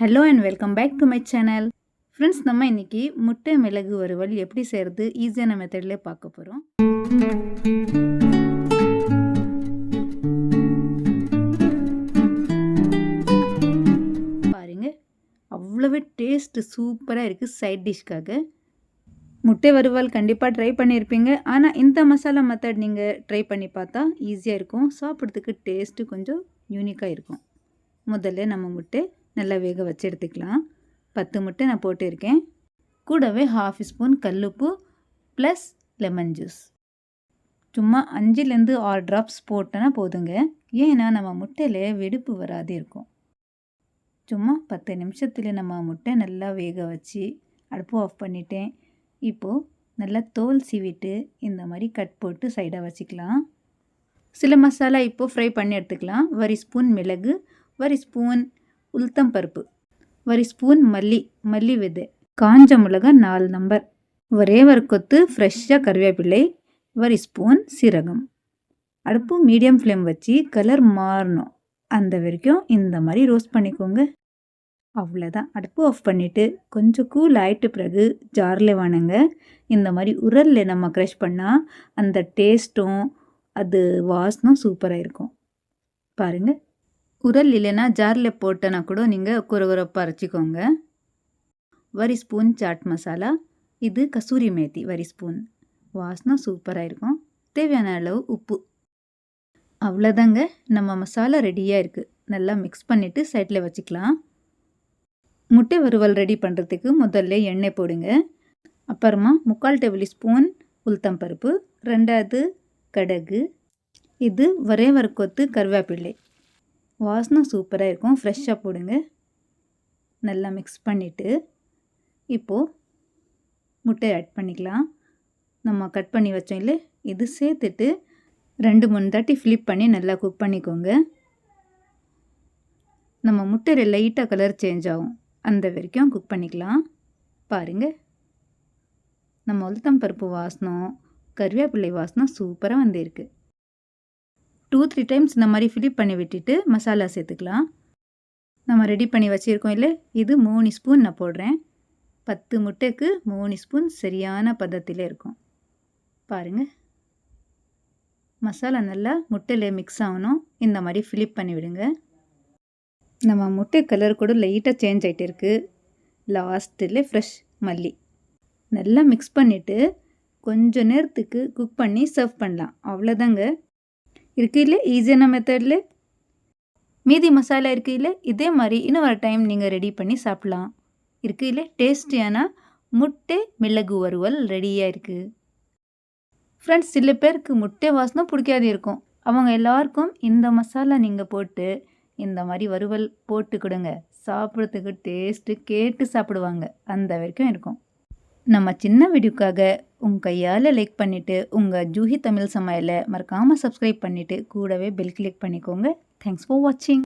Hello and welcome back to my channel friends நம்ம இன்னைக்கு முட்டை மிளகு வறுவல் எப்படி செய்கிறது ஈஸியான மெத்தட்லேயே பார்க்க போகிறோம் பாருங்க அவ்வளவு டேஸ்ட்டு சூப்பராக இருக்குது சைட் டிஷ்க்காக முட்டை வறுவல் கண்டிப்பாக ட்ரை பண்ணியிருப்பீங்க ஆனால் இந்த மசாலா மெத்தட் நீங்கள் ட்ரை பண்ணி பார்த்தா ஈஸியாக இருக்கும். சாப்பிட்றதுக்கு டேஸ்ட்டு கொஞ்சம் யூனிக்காக இருக்கும். முதல்ல நம்ம முட்டை நல்லா வேக வச்சு எடுத்துக்கலாம். பத்து முட்டை நான் போட்டிருக்கேன். கூடவே ஹாஃப் ஸ்பூன் கல்லுப்பு ப்ளஸ் லெமன் ஜூஸ் சும்மா அஞ்சுலேருந்து ஆறு ட்ராப்ஸ் போட்டோன்னா போதுங்க. ஏன்னா நம்ம முட்டையில் வெடிப்பு வராது இருக்கும். சும்மா பத்து நிமிஷத்தில் நம்ம முட்டை நல்லா வேக வச்சு அடுப்பு ஆஃப் பண்ணிட்டேன். இப்போது நல்லா தோல் சீவிட்டு இந்த மாதிரி கட் போட்டு சைடாக வச்சுக்கலாம். சில மசாலா இப்போது ஃப்ரை பண்ணி எடுத்துக்கலாம். வரி ஸ்பூன் மிளகு வரி ஸ்பூன் உளுத்தம் பருப்பு. ஒரு ஸ்பூன் மல்லி மல்லி விதை. காஞ்ச மிளகா நாலு நம்பர். ஒரே ஒரு கொத்து ஃப்ரெஷ்ஷாக கருவேப்பிள்ளை ஒரு ஸ்பூன் சீரகம். அடுப்பு மீடியம் ஃப்ளேம் வச்சு கலர் மாறணும். அந்த வரைக்கும் இந்த மாதிரி ரோஸ்ட் பண்ணிக்கோங்க. அவ்வளோதான் அடுப்பு ஆஃப் பண்ணிவிட்டு கொஞ்சம் கூல் ஆகிட்டு பிறகு ஜாரில் வானுங்க இந்த மாதிரி உரலில் நம்ம க்ரஷ் பண்ணால் அந்த டேஸ்ட்டும் அது வாசனும் சூப்பராக இருக்கும். பாருங்கள் உரல் இல்லைன்னா ஜாரில் போட்டனா கூட நீங்கள் குறகுறப்பாக அரைச்சிக்கோங்க. வரி ஸ்பூன் சாட் மசாலா. இது கசூரி மேத்தி வரி ஸ்பூன். வாசனம் சூப்பராக இருக்கும் தேவையான அளவு உப்பு. அவ்வளோதாங்க. நம்ம மசாலா ரெடியாக இருக்குது நல்லா மிக்ஸ் பண்ணிவிட்டு சைடில் வச்சுக்கலாம். முட்டை வறுவல் ரெடி பண்ணுறதுக்கு முதல்ல எண்ணெய் போடுங்க. அப்புறமா முக்கால் டேபிள் ஸ்பூன் உளுத்தம் பருப்பு. ரெண்டாவது கடுகு. இது ஒரே வரக்கொத்து கொத்து கருவேப்பிள்ளை வாசனை சூப்பராக இருக்கும். ஃப்ரெஷ்ஷாக போடுங்க. நல்லா மிக்ஸ் பண்ணிவிட்டு இப்போது முட்டை ஆட் பண்ணிக்கலாம். நம்ம கட் பண்ணி வச்சோம் இல்லை? இது சேர்த்துட்டு ரெண்டு மூணு தாட்டி ஃப்ளிப் பண்ணி நல்லா குக் பண்ணிக்கோங்க. நம்ம முட்டையில் லைட்டாக கலர் சேஞ்ச் ஆகும். அந்த வரைக்கும் குக் பண்ணிக்கலாம். பாருங்கள் நம்ம உளுத்தம் பருப்பு வாசனம் கருவேப்பிள்ளை வாசனம் சூப்பராக வந்திருக்கு. டூ த்ரீ டைம்ஸ் இந்த மாதிரி ஃபிலிப் பண்ணி விட்டுட்டு மசாலா சேர்த்துக்கலாம். நம்ம ரெடி பண்ணி வச்சுருக்கோம் இல்லை? இது மூணு ஸ்பூன் நான் போடுறேன். பத்து முட்டைக்கு மூணு ஸ்பூன் சரியான பதத்தில் இருக்கும். பாருங்கள் மசாலா நல்லா முட்டையில் மிக்ஸ் ஆகணும். இந்த மாதிரி ஃபிலிப் பண்ணி விடுங்க. நம்ம முட்டை கலர் கூட லைட்டாக சேஞ்ச் ஆகிட்டு இருக்குது லாஸ்ட்டில் ஃப்ரெஷ் மல்லி. நல்லா மிக்ஸ் பண்ணிவிட்டு கொஞ்சம் நேரத்துக்கு குக் பண்ணி சர்வ் பண்ணலாம். அவ்வளோதாங்க இருக்கையில் ஈஸியான மெத்தடில் மீதி மசாலா இருக்கையில் இதே மாதிரி இன்னும் ஒரு டைம் நீங்கள் ரெடி பண்ணி சாப்பிட்லாம். இருக்கையில் டேஸ்டியான முட்டை மிளகு வறுவல் ரெடியாக இருக்குது ஃப்ரெண்ட்ஸ் சில பேருக்கு முட்டை வாசனம் பிடிக்காது இருக்கும். அவங்க எல்லாருக்கும் இந்த மசாலா நீங்கள் போட்டு இந்த மாதிரி வறுவல் போட்டு கொடுங்க. சாப்பிட்றதுக்கு டேஸ்ட்டு கேட்டு சாப்பிடுவாங்க. அந்த வரைக்கும் இருக்கும். நம்ம சின்ன வீடியோக்காக உங்கள் கையால் லைக் பண்ணிவிட்டு உங்கள் ஜூஹி தமிழ் சமையலை மறக்காமல் சப்ஸ்கிரைப் பண்ணிவிட்டு கூடவே பெல் கிளிக் பண்ணிக்கோங்க. தேங்க்ஸ் ஃபார் வாட்சிங்